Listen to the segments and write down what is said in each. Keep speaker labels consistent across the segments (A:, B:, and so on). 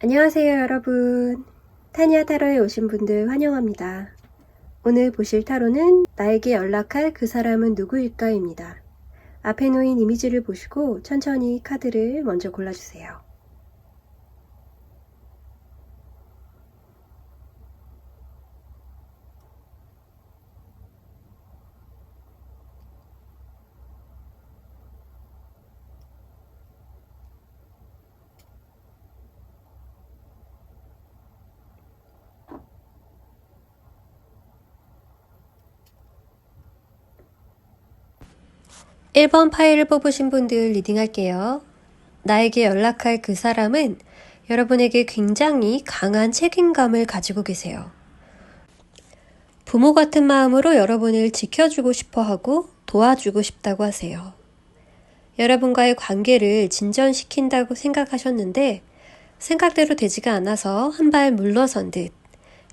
A: 안녕하세요, 여러분. 타니아 타로에 오신 분들 환영합니다. 오늘 보실 타로는 나에게 연락할 그 사람은 누구일까 입니다. 앞에 놓인 이미지를 보시고 천천히 카드를 먼저 골라주세요. 일번 파일을 뽑으신 분들 리딩할게요. 나에게 연락할 그 사람은 여러분에게 굉장히 강한 책임감을 가지고 계세요. 부모 같은 마음으로 여러분을 지켜주고 싶어 하고 도와주고 싶다고 하세요. 여러분과의 관계를 진전시킨다고 생각하셨는데 생각대로 되지가 않아서 한 발 물러선 듯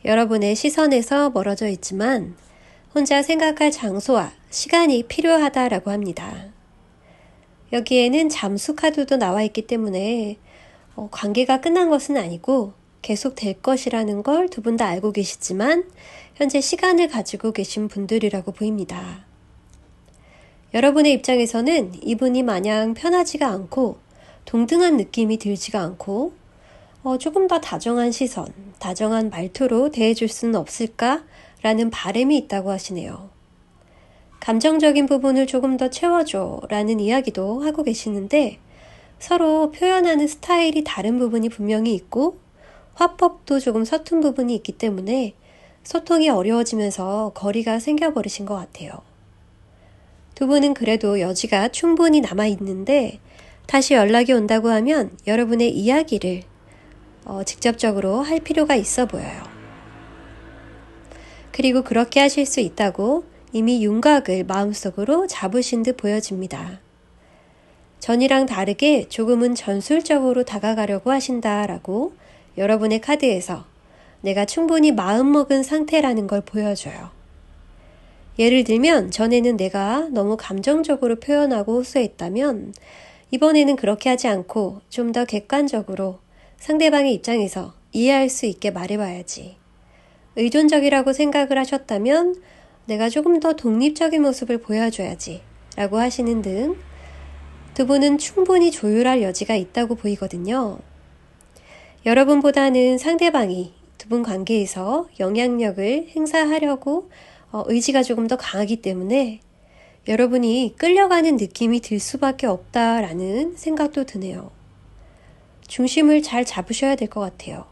A: 여러분의 시선에서 멀어져 있지만 혼자 생각할 장소와 시간이 필요하다라고 합니다. 여기에는 잠수 카드도 나와 있기 때문에 어, 관계가 끝난 것은 아니고 계속 될 것이라는 걸 두 분 다 알고 계시지만 현재 시간을 가지고 계신 분들이라고 보입니다. 여러분의 입장에서는 이분이 마냥 편하지가 않고 동등한 느낌이 들지가 않고 어, 조금 더 다정한 시선, 다정한 말투로 대해줄 수는 없을까 라는 바램이 있다고 하시네요. 감정적인 부분을 조금 더 채워줘 라는 이야기도 하고 계시는데 서로 표현하는 스타일이 다른 부분이 분명히 있고 화법도 조금 서툰 부분이 있기 때문에 소통이 어려워지면서 거리가 생겨버리신 것 같아요. 두 분은 그래도 여지가 충분히 남아 있는데 다시 연락이 온다고 하면 여러분의 이야기를 어, 직접적으로 할 필요가 있어 보여요. 그리고 그렇게 하실 수 있다고 이미 윤곽을 마음속으로 잡으신 듯 보여집니다. 전이랑 다르게 조금은 전술적으로 다가가려고 하신다라고 여러분의 카드에서 내가 충분히 마음먹은 상태라는 걸 보여줘요. 예를 들면 전에는 내가 너무 감정적으로 표현하고 호소했다면 이번에는 그렇게 하지 않고 좀 더 객관적으로 상대방의 입장에서 이해할 수 있게 말해봐야지. 의존적이라고 생각을 하셨다면 내가 조금 더 독립적인 모습을 보여줘야지. 라고 하시는 등 두 분은 충분히 조율할 여지가 있다고 보이거든요. 여러분보다는 상대방이 두 분 관계에서 영향력을 행사하려고 어, 의지가 조금 더 강하기 때문에 여러분이 끌려가는 느낌이 들 수밖에 없다라는 생각도 드네요. 중심을 잘 잡으셔야 될 것 같아요.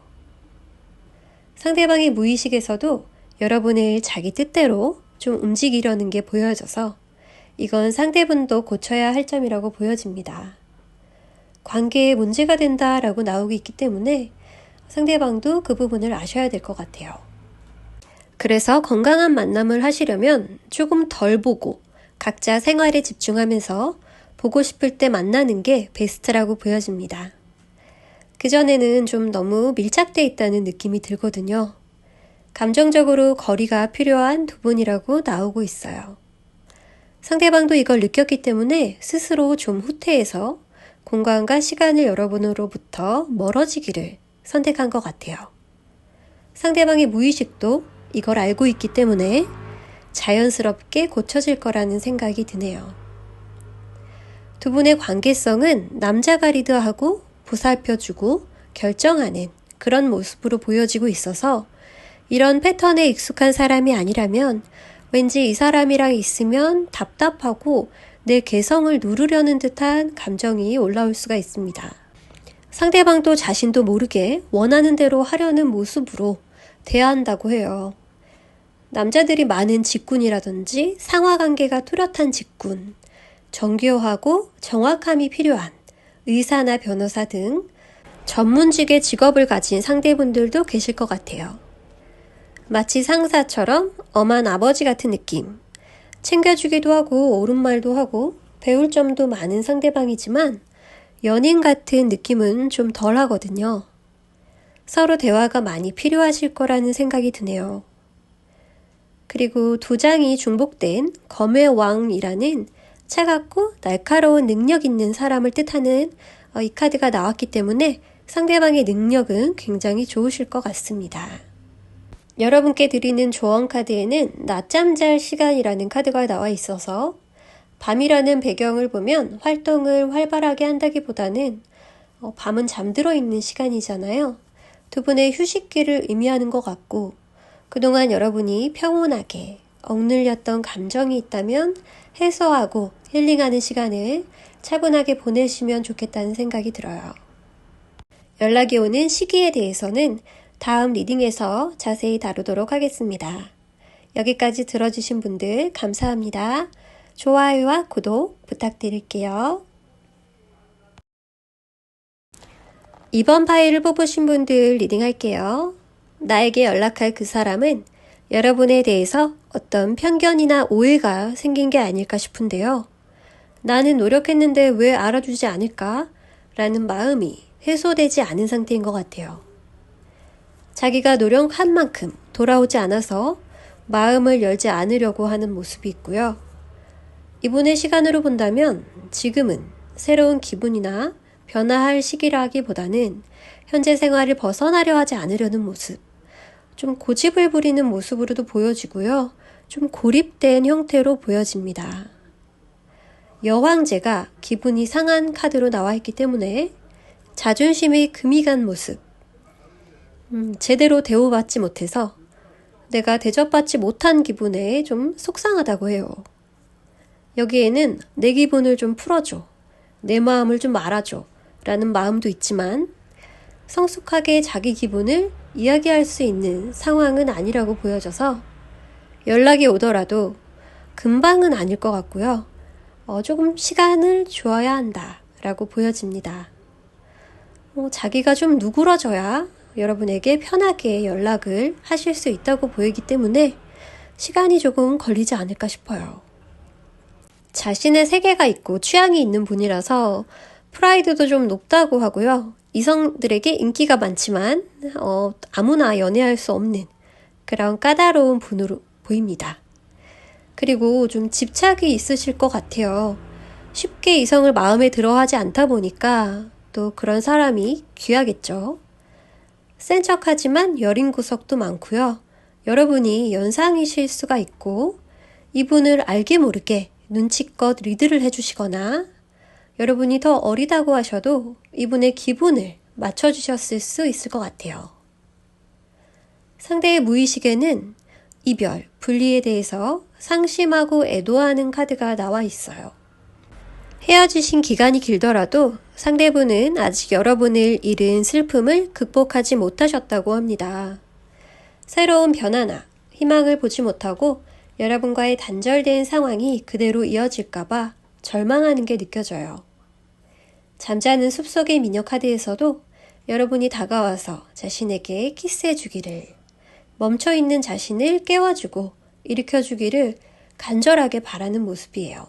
A: 상대방의 무의식에서도 여러분을 자기 뜻대로 좀 움직이려는 게 보여져서 이건 상대분도 고쳐야 할 점이라고 보여집니다. 관계에 문제가 된다라고 나오고 있기 때문에 상대방도 그 부분을 아셔야 될 것 같아요. 그래서 건강한 만남을 하시려면 조금 덜 보고 각자 생활에 집중하면서 보고 싶을 때 만나는 게 베스트라고 보여집니다. 그전에는 좀 너무 밀착돼 있다는 느낌이 들거든요. 감정적으로 거리가 필요한 두 분이라고 나오고 있어요. 상대방도 이걸 느꼈기 때문에 스스로 좀 후퇴해서 공간과 시간을 여러분으로부터 멀어지기를 선택한 것 같아요. 상대방의 무의식도 이걸 알고 있기 때문에 자연스럽게 고쳐질 거라는 생각이 드네요. 두 분의 관계성은 남자가 리드하고 보살펴주고 결정하는 그런 모습으로 보여지고 있어서 이런 패턴에 익숙한 사람이 아니라면 왠지 이 사람이랑 있으면 답답하고 내 개성을 누르려는 듯한 감정이 올라올 수가 있습니다. 상대방도 자신도 모르게 원하는 대로 하려는 모습으로 대한다고 해요. 남자들이 많은 직군이라든지 상하 관계가 뚜렷한 직군, 정교하고 정확함이 필요한 의사나 변호사 등 전문직의 직업을 가진 상대분들도 계실 것 같아요. 마치 상사처럼 엄한 아버지 같은 느낌. 챙겨주기도 하고 옳은 말도 하고 배울 점도 많은 상대방이지만 연인 같은 느낌은 좀 덜 하거든요. 서로 대화가 많이 필요하실 거라는 생각이 드네요. 그리고 두 장이 중복된 검의 왕이라는 차갑고 날카로운 능력 있는 사람을 뜻하는 어, 이 카드가 나왔기 때문에 상대방의 능력은 굉장히 좋으실 것 같습니다. 여러분께 드리는 조언 카드에는 낮잠 잘 시간이라는 카드가 나와 있어서 밤이라는 배경을 보면 활동을 활발하게 한다기보다는 어, 밤은 잠들어 있는 시간이잖아요. 두 분의 휴식기를 의미하는 것 같고 그동안 여러분이 평온하게 억눌렸던 감정이 있다면 해소하고 힐링하는 시간을 차분하게 보내시면 좋겠다는 생각이 들어요. 연락이 오는 시기에 대해서는 다음 리딩에서 자세히 다루도록 하겠습니다. 여기까지 들어주신 분들 감사합니다. 좋아요와 구독 부탁드릴게요. 이번 파일을 뽑으신 분들 리딩할게요. 나에게 연락할 그 사람은 여러분에 대해서 어떤 편견이나 오해가 생긴 게 아닐까 싶은데요. 나는 노력했는데 왜 알아주지 않을까? 라는 마음이 해소되지 않은 상태인 것 같아요. 자기가 노력한 만큼 돌아오지 않아서 마음을 열지 않으려고 하는 모습이 있고요. 이분의 시간으로 본다면 지금은 새로운 기분이나 변화할 시기라기보다는 현재 생활을 벗어나려 하지 않으려는 모습, 좀 고집을 부리는 모습으로도 보여지고요. 좀 고립된 형태로 보여집니다. 여왕제가 기분이 상한 카드로 나와 있기 때문에 자존심이 금이 간 모습, 음, 제대로 대우받지 못해서 내가 대접받지 못한 기분에 좀 속상하다고 해요. 여기에는 내 기분을 좀 풀어줘. 내 마음을 좀 알아줘. 라는 마음도 있지만 성숙하게 자기 기분을 이야기할 수 있는 상황은 아니라고 보여져서 연락이 오더라도 금방은 아닐 것 같고요. 어, 조금 시간을 주어야 한다. 라고 보여집니다. 어, 자기가 좀 누그러져야 여러분에게 편하게 연락을 하실 수 있다고 보이기 때문에 시간이 조금 걸리지 않을까 싶어요. 자신의 세계가 있고 취향이 있는 분이라서 프라이드도 좀 높다고 하고요. 이성들에게 인기가 많지만 어, 아무나 연애할 수 없는 그런 까다로운 분으로 보입니다. 그리고 좀 집착이 있으실 것 같아요. 쉽게 이성을 마음에 들어 하지 않다 보니까 또 그런 사람이 귀하겠죠. 센 척하지만 여린 구석도 많고요. 여러분이 연상이실 수가 있고 이분을 알게 모르게 눈치껏 리드를 해주시거나 여러분이 더 어리다고 하셔도 이분의 기분을 맞춰주셨을 수 있을 것 같아요. 상대의 무의식에는 이별, 분리에 대해서 상심하고 애도하는 카드가 나와 있어요. 헤어지신 기간이 길더라도 상대분은 아직 여러분을 잃은 슬픔을 극복하지 못하셨다고 합니다. 새로운 변화나 희망을 보지 못하고 여러분과의 단절된 상황이 그대로 이어질까봐 절망하는 게 느껴져요. 잠자는 숲속의 미녀 카드에서도 여러분이 다가와서 자신에게 키스해 주기를, 멈춰 있는 자신을 깨워주고 일으켜 주기를 간절하게 바라는 모습이에요.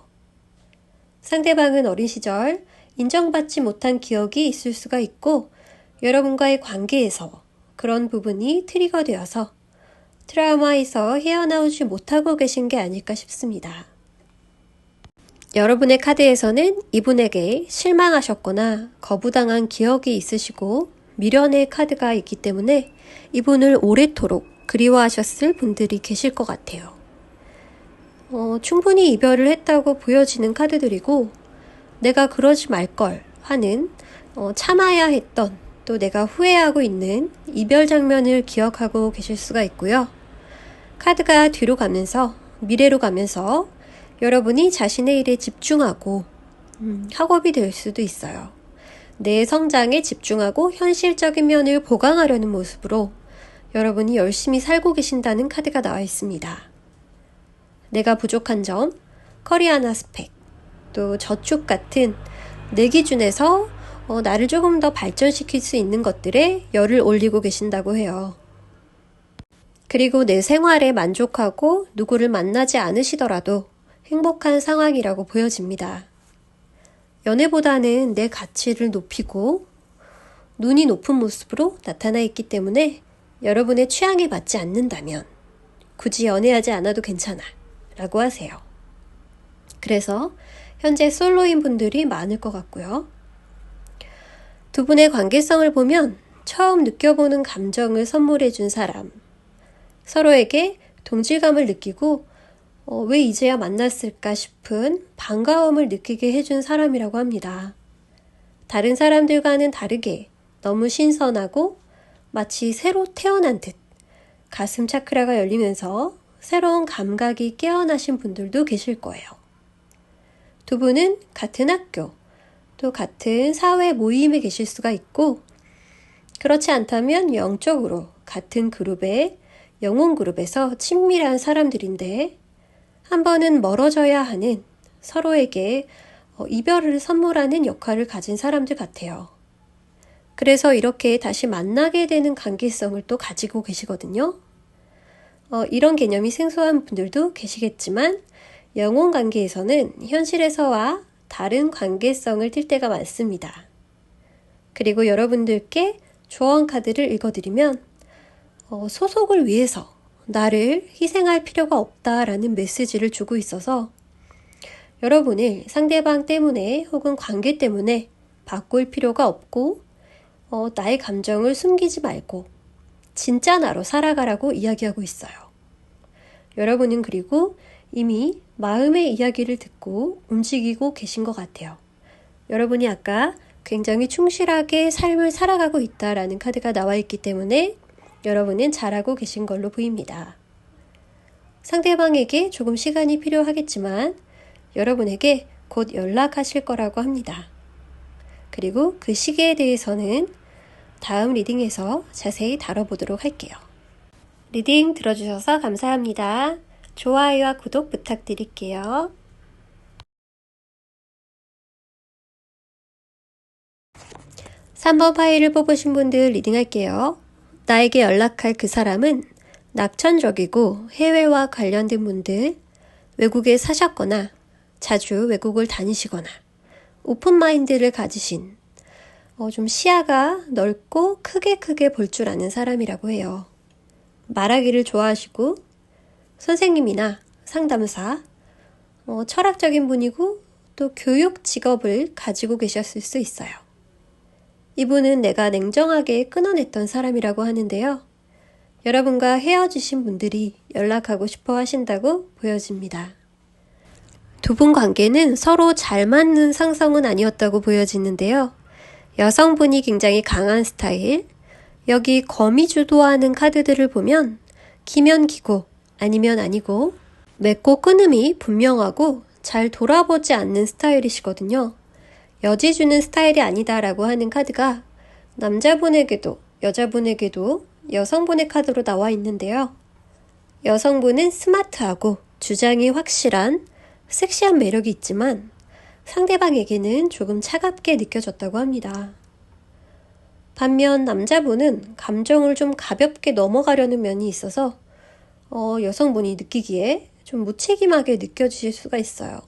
A: 상대방은 어린 시절 인정받지 못한 기억이 있을 수가 있고 여러분과의 관계에서 그런 부분이 트리거 되어서 트라우마에서 헤어나오지 못하고 계신 게 아닐까 싶습니다. 여러분의 카드에서는 이분에게 실망하셨거나 거부당한 기억이 있으시고 미련의 카드가 있기 때문에 이분을 오래도록 그리워하셨을 분들이 계실 것 같아요. 어, 충분히 이별을 했다고 보여지는 카드들이고 내가 그러지 말걸 하는 어, 참아야 했던 또 내가 후회하고 있는 이별 장면을 기억하고 계실 수가 있고요. 카드가 뒤로 가면서 미래로 가면서 여러분이 자신의 일에 집중하고 음, 학업이 될 수도 있어요. 내 성장에 집중하고 현실적인 면을 보강하려는 모습으로 여러분이 열심히 살고 계신다는 카드가 나와 있습니다. 내가 부족한 점, 커리아나 스펙, 또 저축 같은 내 기준에서 어, 나를 조금 더 발전시킬 수 있는 것들에 열을 올리고 계신다고 해요. 그리고 내 생활에 만족하고 누구를 만나지 않으시더라도 행복한 상황이라고 보여집니다. 연애보다는 내 가치를 높이고 눈이 높은 모습으로 나타나 있기 때문에 여러분의 취향에 맞지 않는다면 굳이 연애하지 않아도 괜찮아 라고 하세요. 그래서 현재 솔로인 분들이 많을 것 같고요. 두 분의 관계성을 보면 처음 느껴보는 감정을 선물해 준 사람, 서로에게 동질감을 느끼고 어, 왜 이제야 만났을까 싶은 반가움을 느끼게 해준 사람이라고 합니다. 다른 사람들과는 다르게 너무 신선하고 마치 새로 태어난 듯 가슴 차크라가 열리면서 새로운 감각이 깨어나신 분들도 계실 거예요. 두 분은 같은 학교, 또 같은 사회 모임에 계실 수가 있고, 그렇지 않다면 영적으로 같은 그룹에, 영혼 그룹에서 친밀한 사람들인데, 한 번은 멀어져야 하는 서로에게 어, 이별을 선물하는 역할을 가진 사람들 같아요. 그래서 이렇게 다시 만나게 되는 관계성을 또 가지고 계시거든요. 어, 이런 개념이 생소한 분들도 계시겠지만, 영혼 관계에서는 현실에서와 다른 관계성을 띌 때가 많습니다. 그리고 여러분들께 조언 카드를 읽어드리면, 어, 소속을 위해서 나를 희생할 필요가 없다라는 메시지를 주고 있어서 여러분을 상대방 때문에 혹은 관계 때문에 바꿀 필요가 없고 어, 나의 감정을 숨기지 말고 진짜 나로 살아가라고 이야기하고 있어요. 여러분은 그리고 이미 마음의 이야기를 듣고 움직이고 계신 것 같아요. 여러분이 아까 굉장히 충실하게 삶을 살아가고 있다라는 카드가 나와 있기 때문에 여러분은 잘하고 계신 걸로 보입니다. 상대방에게 조금 시간이 필요하겠지만 여러분에게 곧 연락하실 거라고 합니다. 그리고 그 시기에 대해서는 다음 리딩에서 자세히 다뤄보도록 할게요. 리딩 들어주셔서 감사합니다. 좋아요와 구독 부탁드릴게요. 3번 파일을 뽑으신 분들 리딩할게요. 나에게 연락할 그 사람은 낙천적이고 해외와 관련된 분들, 외국에 사셨거나 자주 외국을 다니시거나 오픈마인드를 가지신 어, 좀 시야가 넓고 크게 크게 볼 줄 아는 사람이라고 해요. 말하기를 좋아하시고 선생님이나 상담사, 어, 철학적인 분이고 또 교육 직업을 가지고 계셨을 수 있어요. 이분은 내가 냉정하게 끊어냈던 사람이라고 하는데요. 여러분과 헤어지신 분들이 연락하고 싶어 하신다고 보여집니다. 두 분 관계는 서로 잘 맞는 상성은 아니었다고 보여지는데요. 여성분이 굉장히 강한 스타일, 여기 거미 주도하는 카드들을 보면 기면 기고 아니면 아니고 맺고 끊음이 분명하고 잘 돌아보지 않는 스타일이시거든요. 여지 주는 스타일이 아니다라고 하는 카드가 남자분에게도 여자분에게도 여성분의 카드로 나와 있는데요. 여성분은 스마트하고 주장이 확실한 섹시한 매력이 있지만 상대방에게는 조금 차갑게 느껴졌다고 합니다. 반면 남자분은 감정을 좀 가볍게 넘어가려는 면이 있어서 어, 여성분이 느끼기에 좀 무책임하게 느껴지실 수가 있어요.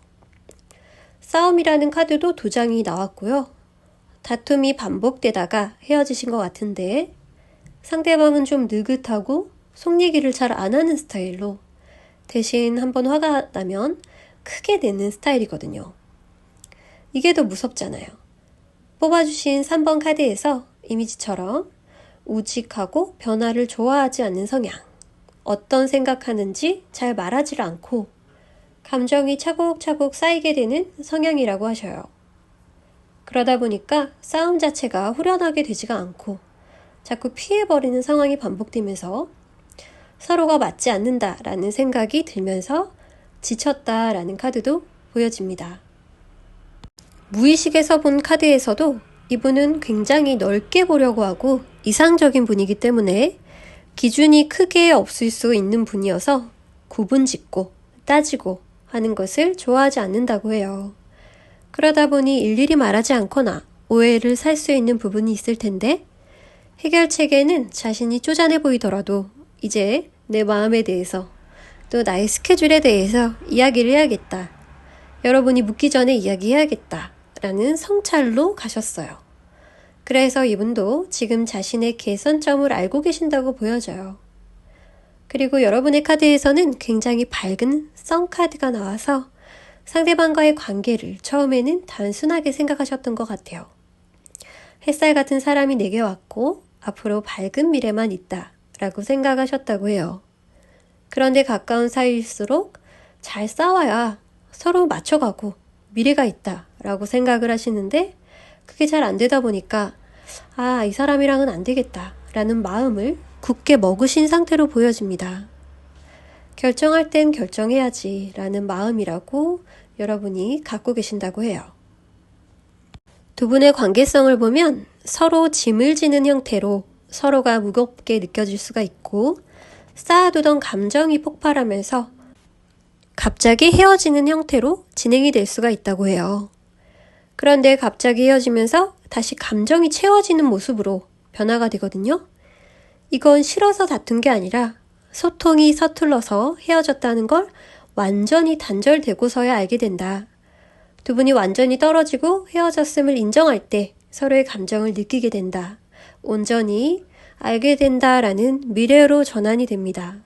A: 싸움이라는 카드도 두 장이 나왔고요. 다툼이 반복되다가 헤어지신 것 같은데 상대방은 좀 느긋하고 속 얘기를 잘 안 하는 스타일로 대신 한번 화가 나면 크게 내는 스타일이거든요. 이게 더 무섭잖아요. 뽑아주신 3번 카드에서 이미지처럼 우직하고 변화를 좋아하지 않는 성향, 어떤 생각하는지 잘 말하지 않고 감정이 차곡차곡 쌓이게 되는 성향이라고 하셔요. 그러다 보니까 싸움 자체가 후련하게 되지가 않고 자꾸 피해버리는 상황이 반복되면서 서로가 맞지 않는다라는 생각이 들면서 지쳤다라는 카드도 보여집니다. 무의식에서 본 카드에서도 이분은 굉장히 넓게 보려고 하고 이상적인 분이기 때문에 기준이 크게 없을 수 있는 분이어서 구분 짓고 따지고 하는 것을 좋아하지 않는다고 해요. 그러다 보니 일일이 말하지 않거나 오해를 살 수 있는 부분이 있을 텐데 해결책에는 자신이 쪼잔해 보이더라도 이제 내 마음에 대해서 또 나의 스케줄에 대해서 이야기를 해야겠다. 여러분이 묻기 전에 이야기해야겠다. 라는 성찰로 가셨어요. 그래서 이분도 지금 자신의 개선점을 알고 계신다고 보여져요. 그리고 여러분의 카드에서는 굉장히 밝은 썬 카드가 나와서 상대방과의 관계를 처음에는 단순하게 생각하셨던 것 같아요. 햇살 같은 사람이 내게 왔고 앞으로 밝은 미래만 있다 라고 생각하셨다고 해요. 그런데 가까운 사이일수록 잘 싸워야 서로 맞춰가고 미래가 있다 라고 생각을 하시는데 그게 잘 안 되다 보니까 아, 이 사람이랑은 안 되겠다 라는 마음을 굳게 먹으신 상태로 보여집니다. 결정할 땐 결정해야지 라는 마음이라고 여러분이 갖고 계신다고 해요. 두 분의 관계성을 보면 서로 짐을 지는 형태로 서로가 무겁게 느껴질 수가 있고 쌓아두던 감정이 폭발하면서 갑자기 헤어지는 형태로 진행이 될 수가 있다고 해요. 그런데 갑자기 헤어지면서 다시 감정이 채워지는 모습으로 변화가 되거든요. 이건 싫어서 다툰 게 아니라 소통이 서툴러서 헤어졌다는 걸 완전히 단절되고서야 알게 된다. 두 분이 완전히 떨어지고 헤어졌음을 인정할 때 서로의 감정을 느끼게 된다. 온전히 알게 된다라는 미래로 전환이 됩니다.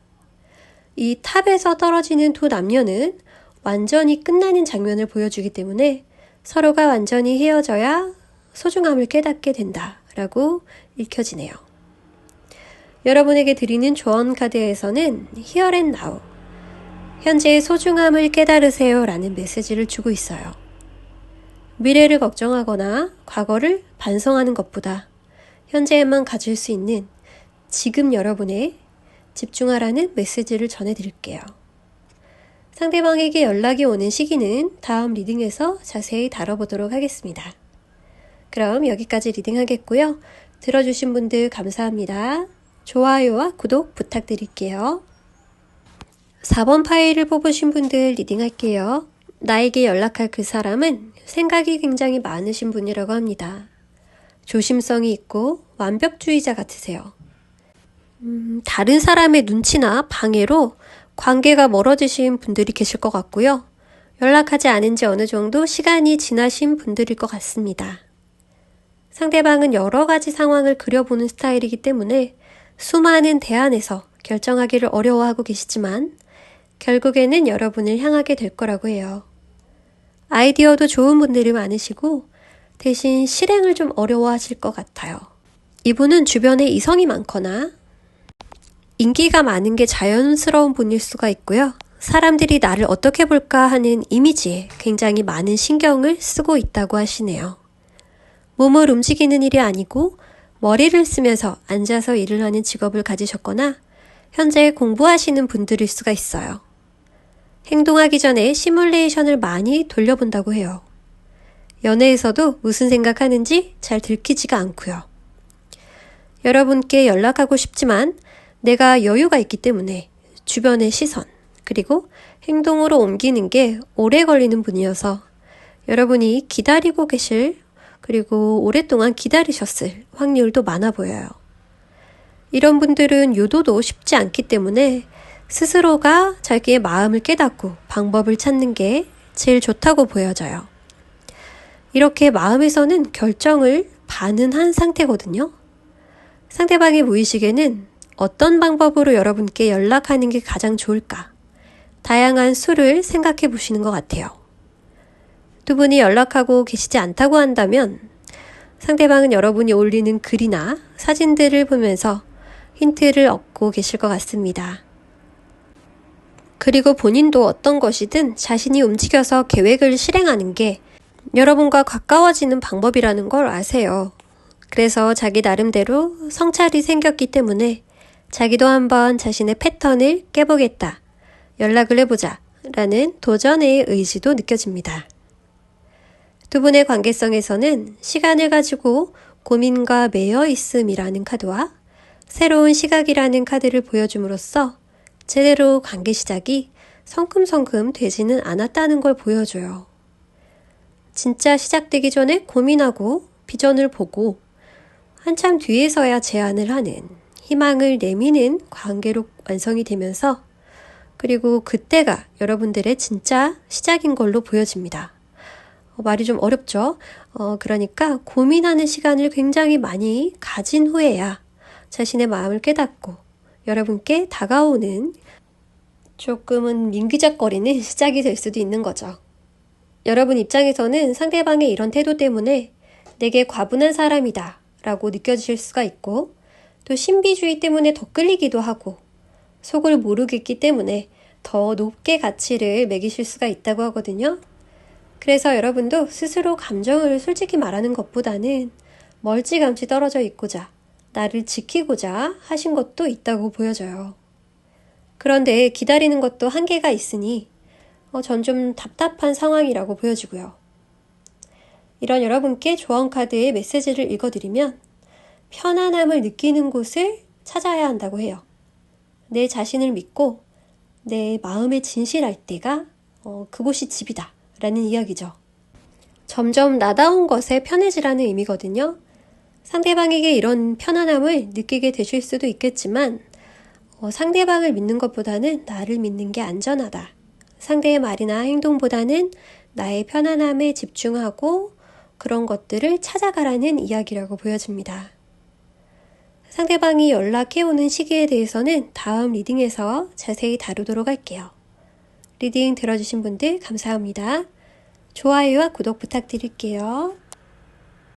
A: 이 탑에서 떨어지는 두 남녀는 완전히 끝나는 장면을 보여주기 때문에 서로가 완전히 헤어져야 소중함을 깨닫게 된다라고 읽혀지네요. 여러분에게 드리는 조언 카드에서는 Here and Now, 현재의 소중함을 깨달으세요 라는 메시지를 주고 있어요. 미래를 걱정하거나 과거를 반성하는 것보다 현재에만 가질 수 있는 지금 여러분의 집중하라는 메시지를 전해드릴게요. 상대방에게 연락이 오는 시기는 다음 리딩에서 자세히 다뤄보도록 하겠습니다. 그럼 여기까지 리딩하겠고요. 들어주신 분들 감사합니다. 좋아요와 구독 부탁드릴게요. 4번 파일을 뽑으신 분들 리딩할게요. 나에게 연락할 그 사람은 생각이 굉장히 많으신 분이라고 합니다. 조심성이 있고 완벽주의자 같으세요. 음, 다른 사람의 눈치나 방해로 관계가 멀어지신 분들이 계실 것 같고요. 연락하지 않은 지 어느 정도 시간이 지나신 분들일 것 같습니다. 상대방은 여러 가지 상황을 그려보는 스타일이기 때문에 수많은 대안에서 결정하기를 어려워하고 계시지만 결국에는 여러분을 향하게 될 거라고 해요. 아이디어도 좋은 분들이 많으시고 대신 실행을 좀 어려워하실 것 같아요. 이분은 주변에 이성이 많거나 인기가 많은 게 자연스러운 분일 수가 있고요. 사람들이 나를 어떻게 볼까 하는 이미지에 굉장히 많은 신경을 쓰고 있다고 하시네요. 몸을 움직이는 일이 아니고 머리를 쓰면서 앉아서 일을 하는 직업을 가지셨거나 현재 공부하시는 분들일 수가 있어요. 행동하기 전에 시뮬레이션을 많이 돌려본다고 해요. 연애에서도 무슨 생각하는지 잘 들키지가 않고요. 여러분께 연락하고 싶지만 내가 여유가 있기 때문에 주변의 시선, 그리고 행동으로 옮기는 게 오래 걸리는 분이어서 여러분이 기다리고 계실, 그리고 오랫동안 기다리셨을 확률도 많아 보여요. 이런 분들은 유도도 쉽지 않기 때문에 스스로가 자기의 마음을 깨닫고 방법을 찾는 게 제일 좋다고 보여져요. 이렇게 마음에서는 결정을 반은 한 상태거든요. 상대방의 무의식에는 어떤 방법으로 여러분께 연락하는 게 가장 좋을까? 다양한 수를 생각해 보시는 것 같아요. 두 분이 연락하고 계시지 않다고 한다면 상대방은 여러분이 올리는 글이나 사진들을 보면서 힌트를 얻고 계실 것 같습니다. 그리고 본인도 어떤 것이든 자신이 움직여서 계획을 실행하는 게 여러분과 가까워지는 방법이라는 걸 아세요. 그래서 자기 나름대로 성찰이 생겼기 때문에 자기도 한번 자신의 패턴을 깨보겠다. 연락을 해보자. 라는 도전의 의지도 느껴집니다. 두 분의 관계성에서는 시간을 가지고 고민과 매여 있음이라는 카드와 새로운 시각이라는 카드를 보여줌으로써 제대로 관계 시작이 성큼성큼 되지는 않았다는 걸 보여줘요. 진짜 시작되기 전에 고민하고 비전을 보고 한참 뒤에서야 제안을 하는 희망을 내미는 관계로 완성이 되면서 그리고 그때가 여러분들의 진짜 시작인 걸로 보여집니다. 어, 말이 좀 어렵죠? 어, 그러니까 고민하는 시간을 굉장히 많이 가진 후에야 자신의 마음을 깨닫고 여러분께 다가오는 조금은 민기작거리는 시작이 될 수도 있는 거죠. 여러분 입장에서는 상대방의 이런 태도 때문에 내게 과분한 사람이다 라고 느껴지실 수가 있고, 또 신비주의 때문에 더 끌리기도 하고, 속을 모르겠기 때문에 더 높게 가치를 매기실 수가 있다고 하거든요. 그래서 여러분도 스스로 감정을 솔직히 말하는 것보다는 멀찌감치 떨어져 있고자 나를 지키고자 하신 것도 있다고 보여져요. 그런데 기다리는 것도 한계가 있으니 어, 전 좀 답답한 상황이라고 보여지고요. 이런 여러분께 조언 카드의 메시지를 읽어드리면 편안함을 느끼는 곳을 찾아야 한다고 해요. 내 자신을 믿고 내 마음에 진실할 때가 어, 그곳이 집이다. 라는 이야기죠. 점점 나다운 것에 편해지라는 의미거든요. 상대방에게 이런 편안함을 느끼게 되실 수도 있겠지만, 어, 상대방을 믿는 것보다는 나를 믿는 게 안전하다. 상대의 말이나 행동보다는 나의 편안함에 집중하고 그런 것들을 찾아가라는 이야기라고 보여집니다. 상대방이 연락해오는 시기에 대해서는 다음 리딩에서 자세히 다루도록 할게요. 리딩 들어주신 분들 감사합니다. 좋아요와 구독 부탁드릴게요.